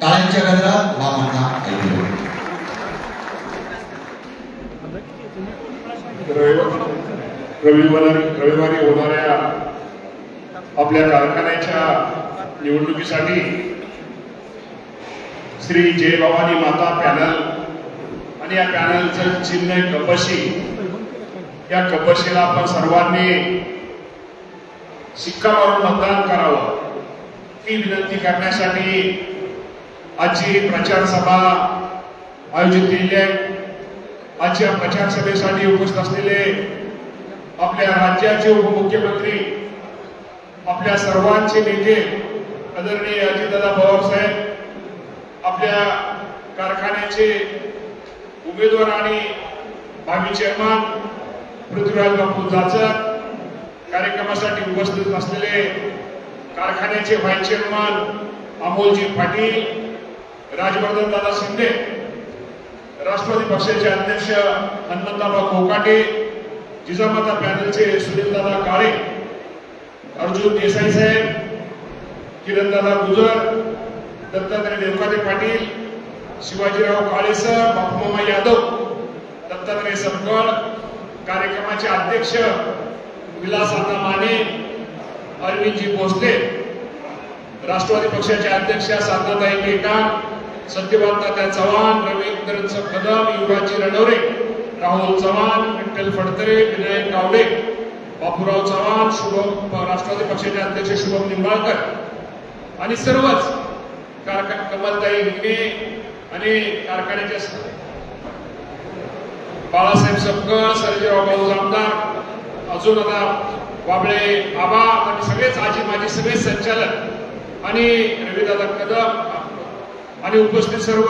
टाळ्यांच्या गजरात वामांना ऐकलं रविवारी रविवारी रविवारी होणाऱ्या आपल्या कारखान्याच्या निवडणुकीसाठी श्री जय भवानी माता पॅनल आणि या पॅनलचं चिन्ह आहे कपशी. या कपशीला आपण सर्वांनी शिक्का मारून मतदान करावं. ही विनंती करण्यासाठी आजची प्रचार सभा आयोजित केलेली आहे. आजच्या प्रचार सभेसाठी उपस्थित असलेले आपल्या राज्याचे उपमुख्यमंत्री आपल्या सर्वांचे नेते आदरणीय अजितदादा पवार साहेब आपल्या कारखान्याचे उमेदवार आणि भावी चेअरमन पृथ्वीराज बापू जाचक कार्यक्रमासाठी उपस्थित असलेले कारखान्याचे व्हाईस चेअरमन अमोलजी पाटील राजवर्धन दादा शिंदे राष्ट्रवादी पक्षाचे अध्यक्ष हनुमंतराव कोकाटे जिजामाता पॅनलचे सुनीलदादा काळे अर्जुन देसाई साहेब किरणदादा गुजर दत्तात्रय देवकाते पाटील शिवाजीराव काळे सर बापूमामा यादव दत्तात्रय संकळ कार्यक्रमाचे अध्यक्ष विलासअण्णा माने अरविंदजी भोसले राष्ट्रवादी पक्षाचे अध्यक्ष साधनाताई केकाम चव्हाण रवींद्र कदम युवराजी रणवरे राहुल चव्हाण विठ्ठल फडतरे विनायक गावडे बापूराव चव्हाण शुभम राष्ट्रवादी पक्षाचे अध्यक्ष शुभम निंबाळकर आणि सर्वच कारखान कमलताई हिंगे आणि कारखान्याचे बाळासाहेब सपकर सर्जेराव भाऊ आमदार अजून आता वाबळे आबा आणि सगळेच आजी माझे सगळे संचालक आणि रविदादा कदम आणि उपस्थित सर्व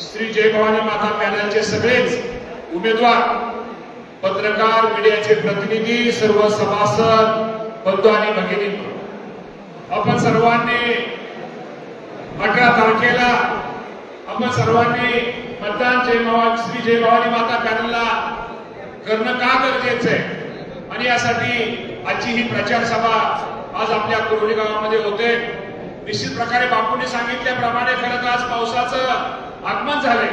श्री जय भवानी माता पॅनलचे सगळेच उमेदवार पत्रकार मीडियाचे प्रतिनिधी सर्व सभासद बंधू आणि भगिनी आपण सर्वांनी अठरा तारखेला आपण सर्वांनी मतदान जय भवानी श्री जय भवानी माता पॅनलला करणं का गरजेचं आहे? आणि यासाठी आजची ही प्रचार सभा आज आपल्या कुरोली गावामध्ये होते. निश्चित प्रकारे बापूंनी सांगितल्याप्रमाणे खरं तर आज पावसाचं आगमन झालंय.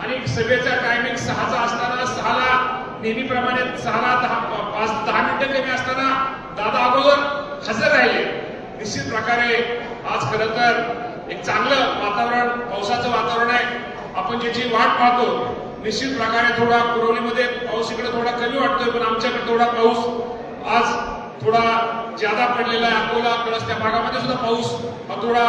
आणि सभेचा टायमिंग सहाचा असताना सहाला नेहमीप्रमाणे सहाला दहा पाच दहा मिनिटं कमी असताना दादा अगोदर हजर राहिले. निश्चित प्रकारे आज खरं तर एक चांगलं वातावरण पावसाचं वातावरण आहे. आपण ज्याची वाट पाहतो निश्चित प्रकारे थोडा कुरवलीमध्ये पाऊस इकडे थोडा कमी वाटतोय पण आमच्याकडे थोडा पाऊस आज थोडा ज्यादा पडलेला आहे अकोला कळस त्या भागामध्ये सुद्धा पाऊस हा थोडा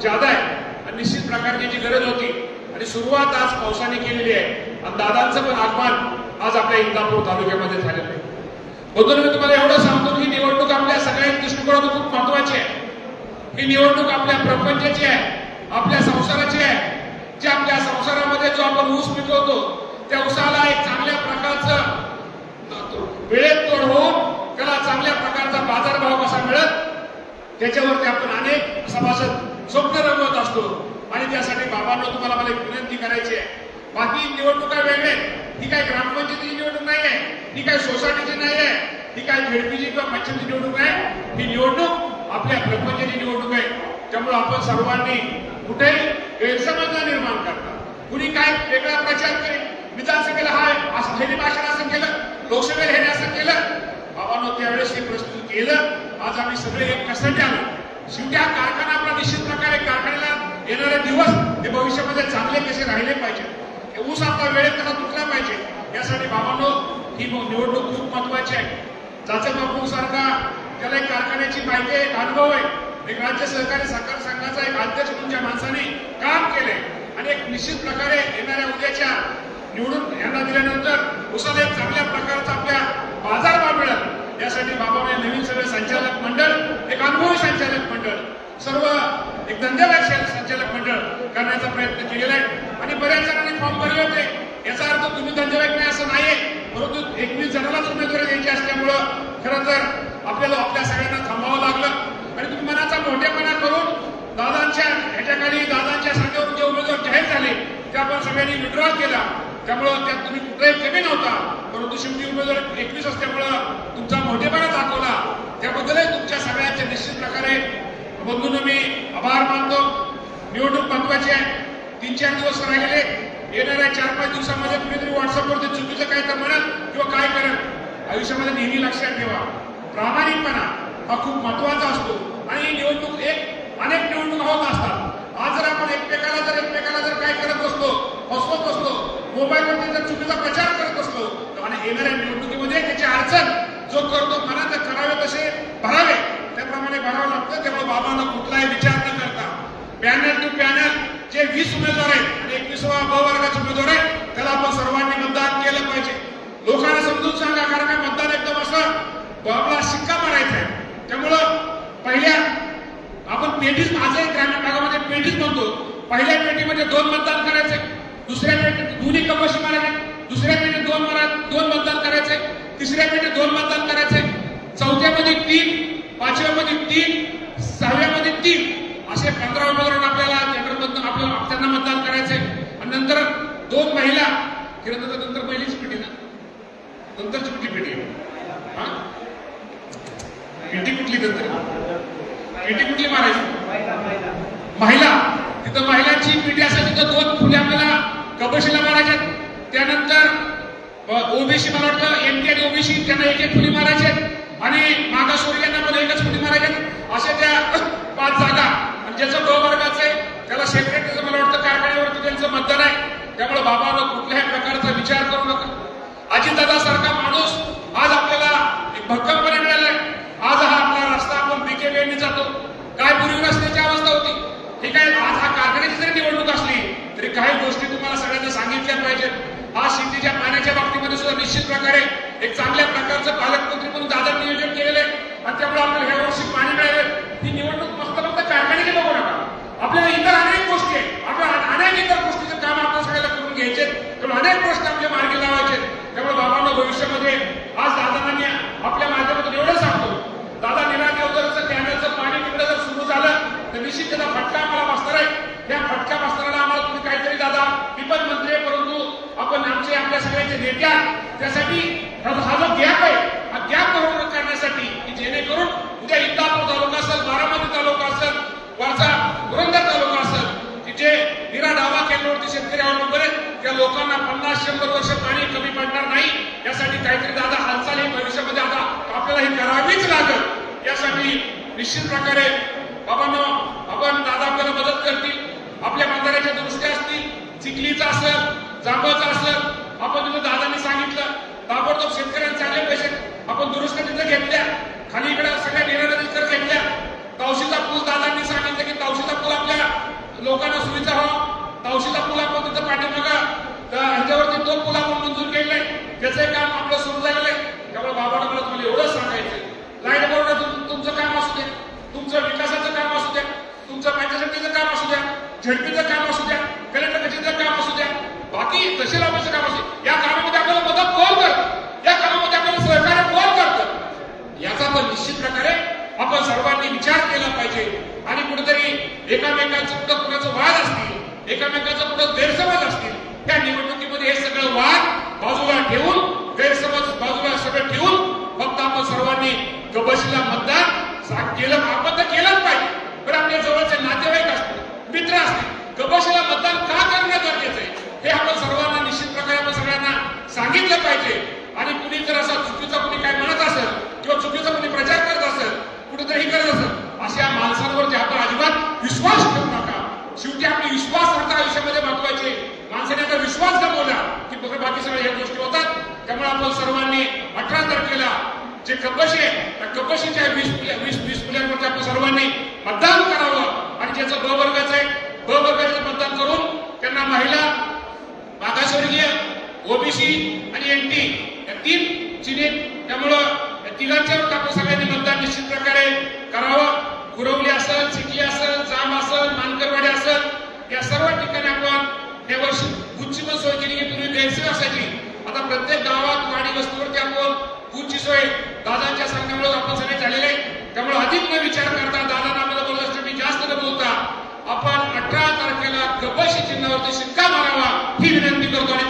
ज्यादा आहे. आणि निश्चित प्रकारची जी गरज होती आणि सुरुवात आज पावसाने केलेली आहे. आणि दादांचं पण आगमन आज आपल्या इंदापूर तालुक्यामध्ये झालेलं आहे. म्हणून मी तुम्हाला एवढं सांगतो की निवडणूक आपल्या सगळ्या दृष्टिकोनातून खूप महत्वाची आहे. ही निवडणूक आपल्या प्रपंचाची आहे आपल्या संसाराची आहे. जे आपल्या संसारामध्ये जो आपण ऊस पिकवतो त्या ऊसाला एक चांगल्या प्रकारचं वेळेत तोड होऊन त्याला चांगल्या प्रकारचा बाजारभाव कसा मिळत त्याच्यावरती आपण अनेक सभासद स्वप्न रंगवत असतो. आणि त्यासाठी बाबांना तुम्हाला मला एक विनंती करायची आहे. बाकी निवडणुका वेगळे ती काय ग्रामपंचायतीची निवडणूक नाही आहे. ती काय सोसायटीची नाही आहे. ती काय झेडपीची किंवा पंचायतीची निवडणूक आहे. ही निवडणूक आपल्या प्रपंचाची निवडणूक आहे. त्यामुळे आपण सर्वांनी कुठेही गैरसमज निर्माण करता कुणी काय वेगळा प्रचार करेल विधानसभेला हाय असं ह्याने भाषण असं केलं लोकसभेला हे असं केलं बाबांनो त्यावेळेस हे प्रस्तुत केलं. आज आम्ही सगळे एक कशासाठी आलो शेवटी हा कारखाना आपला निश्चित प्रकारे कारखान्याला येणारे दिवस हे भविष्यामध्ये चांगले कसे राहिले पाहिजे? ऊस आपला वेळेत त्याला तुटला पाहिजे. यासाठी बाबांनो ही निवडणूक खूप महत्वाची आहे. चाचा बापू सारखा त्याला एक कारखान्याची माहिती आहे एक अनुभव आहे. एक राज्य सहकारी साखर संघाचा एक अध्यक्ष तुमच्या माणसाने काम केलंय. आणि एक निश्चित प्रकारे येणाऱ्या उद्याच्या निवडून यांना दिल्यानंतर उसाला एक चांगल्या प्रकारचा आपल्या बाजारभाव मिळेल. यासाठी बाबाने नवीन सगळे संचालक मंडळ एक अनुभवी संचालक मंडळ सर्व एक धंदेवाईक संचालक मंडळ करण्याचा प्रयत्न केलेला आहे. आणि बऱ्याच जणांनी फॉर्म भरले होते. याचा अर्थ तुम्ही धंदेवाईक नाही असं नाहीये. परंतु एकवीस जणांनाच उमेदवारी द्यायची असल्यामुळं खरं तर आपल्याला आपल्या सगळ्यांना थांबावं लागलं. आणि तुम्ही मनाचा मोठेपणा करून दादांच्या ह्याच्याखाली दादांच्या सांगण्यावरून जे उमेदवार जाहीर झाले ते आपण सगळ्यांनी विड्रॉ केला. त्यामुळं त्यात तुम्ही कुठलाही कमी नव्हता. परंतु उमेदवार एकवीस असल्यामुळं तुमचा मोठेपणा दाखवला. त्याबद्दलही तुमच्या सगळ्यांचे निश्चित प्रकारे बंधूंना मी आभार मानतो. निवडणूक महत्वाची आहे. तीन चार दिवस राहिलेले येणाऱ्या चार पाच दिवसामध्ये कुणीतरी व्हॉट्सअपवरती चुकीचं काय तर म्हणत किंवा काय करत आयुष्यामध्ये नेहमी लक्षात ठेवा. प्रामाणिकपणा हा खूप महत्त्वाचा असतो. आणि ही निवडणूक एक अनेक निवडणूक होत असतात. आज जर आपण एकमेकाला जर एकमेकाला जर काय करत बसलो हसवत बसलो मोबाईलवरती जर चुकीचा प्रचार करत असलो तर आणि येणाऱ्या निवडणुकीमध्ये त्याची अडचण जो करतो मनात करावे तसे भरावे. त्याप्रमाणे भरावं लागतं. त्यामुळे बाबांना कुठलाही विचार न करता पॅनल टू पॅनल जे वीस उमेदवार आहेत आणि एकवीसवा ब वर्गाचे उमेदवार आहेत त्याला आपण सर्वांनी मतदान केलं पाहिजे. लोकांना समजून सांगा कारण काय मतदान एकदम असं आपला शिक्का मारायचा आहे. त्यामुळं पहिल्या आपण पेटीच माझ्या ग्रामीण भागामध्ये पेटीच म्हणतो. पहिल्या पेटीमध्ये दोन मतदान करायचे दुसऱ्या पेटीत दोन्ही कपाशी मारायचे दोन दोन मतदान करायचे तिसऱ्या पेटीत दोन मतदान करायचे चौथ्यामध्ये तीन पाचव्यामध्ये तीन सहाव्यामध्ये तीन. असे पंधरा उमेदवार आपल्याला जनरल आपल्याला त्यांना मतदान करायचे. आणि नंतर दोन महिला किंवा नंतर नंतर पहिलीच पेटी ना? नंतरची कुठली पेटी हा? पेटी कुठली नंतर? पेटी कुठली मारायची? महिला. तिथं महिलांची पिढी असेल तिथं दोन फुले आपल्याला कबशीला मारायच्या त्यानंतर ओबीसी मला वाटतं एमटी आणि ओबीसी त्यांना एक एक फुली मारायचे. आणि मागासवर्गीयांना पण एकच फुली मारायचे. अशा त्या पाच जागा. आणि ज्याचं ब वर्गाचं आहे त्याला सेपरेट त्याचं मला वाटतं कारखान्यावरती त्यांचं मतदान आहे. त्यामुळे बाबानं कुठल्याही प्रकारचा विचार करू नका. अजितदादा सारखा माणूस आज आपल्याला एक भक्कमपणे मिळालाय आज हा आपला रस्ता आपण बीके जातो. काय पूर्वी रस्त्याची अवस्था होती. ठीक आहे आज हा कारखान्याची जरी निवडणूक असली तरी काही गोष्टी तुम्हाला सगळ्यांना सांगितल्या पाहिजेत आज शेतीच्या पाण्याच्या बाबतीमध्ये सुद्धा निश्चित प्रकारे एक चांगल्या प्रकारचं पालकमंत्री म्हणून दादा नियोजन केलेलं आहे आणि त्यामुळे आपल्याला ह्या वर्षी पाणी मिळालं ही निवडणूक फक्त फक्त कारखान्याची बघू नका आपल्याला इतर अनेक गोष्टी आहेत आपल्याला अनेक इतर गोष्टीचं काम आपल्या सगळ्याला करून घ्यायचे त्यामुळे अनेक गोष्टी आपल्या मार्गी लावायचे त्यामुळे बाबांना भविष्यामध्ये आज दादांनी आपल्या माध्यमातून एवढं सांगतो दादा निरा देवदरचं कॅनलचं पाणी तिकडे जर सुरू झालं तर निश्चित त्याचा फटका आम्हाला बसणार आहे त्या फटका बसणारा आम्हाला तुम्ही काहीतरी दादा मी पण मंत्री आहे परंतु आपण आमचे आपल्या सगळ्यांचे नेते आहात त्यासाठी हा जो- हा जो गॅप आहे हा गॅप बरोबर करण्यासाठी की जेणेकरून उद्या इंदापूर तालुका असेल बारामती तालुका असेल वरचा पुरंदर तालुका असेल की जे निरा डावा केंद्रावरती शेतकरी अवलंबून आहेत त्या लोकांना पन्नास शंभर वर्ष पाणी कमी पडणार नाही. यासाठी काहीतरी दादा हालचाल ही भविष्यामध्ये आता. आपल्याला ही करावीच लागेल. यासाठी निश्चित प्रकारे बाबांना आपण दादा आपल्याला मदत करतील. आपल्या म्हाताऱ्याच्या दुरुस्त्या असतील. चिखलीचा असेल जांबाचा असेल. आपण तुम्ही दादांनी सांगितलं ताबडतोब शेतकऱ्यांचे आले पैसे आपण दुरुस्त तिथं घेतल्या. खाली इकडे सगळ्या निराधार तिथं घेतल्या. तावशीचा पूल दादांनी सांगितलं की तावशीचा पूल आपल्या लोकांना सुविधा व्हावा. तावशीचा पूल आपण तिथं पाठीमागा तर ह्याच्यावरती तो पुल आपण मंजूर केले त्याचं काम आपलं सुरू झालेलं आहे. त्यामुळे बाबांना मला तुम्हाला एवढंच सांगायचं लाइट बोर्ड तुमचं काम असू द्या तुमचं विकासाचं काम असू द्या. तुमचं पंचायतीचं काम असू द्या. झडपीचं काम असू द्या. कलेक्टर कचेरीचं काम असू द्या. बाकी तहसील ऑफिसचं काम असू या कामामध्ये आपल्याला मदत कोण करत? या कामामध्ये आपल्याला सहकार्य कोण करतं? याचा पण निश्चित प्रकारे आपण सर्वांनी विचार केला पाहिजे. आणि कुठेतरी एकामेकांचं कुठं कुणाचं वाद असतील एकामेकांचं कुठं गैरसमज असतील त्या निवडणुकीमध्ये हे सगळं वाद बाजूला ठेवून गैरसमज बाजूला सगळं ठेवून फक्त आपण सर्वांनी कबशीला मतदान सा- केलं आपण तर केलंच पाहिजे. पण आपल्या जवळचे नातेवाईक असतील मित्र असतील कबशीला मतदान का करणं गरजेचं आहे? हे आपण सर्वांना निश्चित प्रकारे आपण सगळ्यांना सांगितलं पाहिजे. आणि कुणी जर असा चुकीचा कुणी काय म्हणत असेल किंवा चुकीचा कुणी प्रचार करत असेल कुठेतरी हे करत असेल अशा माणसांवरती आपण अजिबात विश्वास ठेवू नका. शेवटी आपली विश्वासार्हता आयुष्यामध्ये महत्वाची माणसाने आता विश्वास गमवला की बघा बाकी सगळ्या ह्या गोष्टी होतात. त्यामुळे आपण सर्वांनी अठरा तारखेला जे कपशी आहे त्या कपशीच्या वीस फुल्या- वीस वीस फुल्यांवरती आपण सर्वांनी मतदान करावं. आणि ज्याचं ब वर्गाचं आहे ब वर्गाचं मतदान करून त्यांना महिला मागासवर्गीय ओबीसी आणि एनटी या तीन चिन्हे त्यामुळं या तिघांच्यावर आपण सगळ्यांनी मतदान निश्चित प्रकारे करावं. गुरवली असेल चिखली असेल जाम असेल मानकरवाडी असेल या सर्व ठिकाणी आपण या वर्षी बूथची पण सोय केली की पूर्वी गैरसोय असायची. आता प्रत्येक गावात वाडी वस्तीवरती आपण बूथची सोय आपण सगळे झालेले त्यामुळे अधिक न विचार करता दादा आम्हाला बोलत असतं मी जास्त न बोलता आपण अठरा तारखेला गबशी चिन्हावरती शिक्का मारावा ही विनंती करतो आणि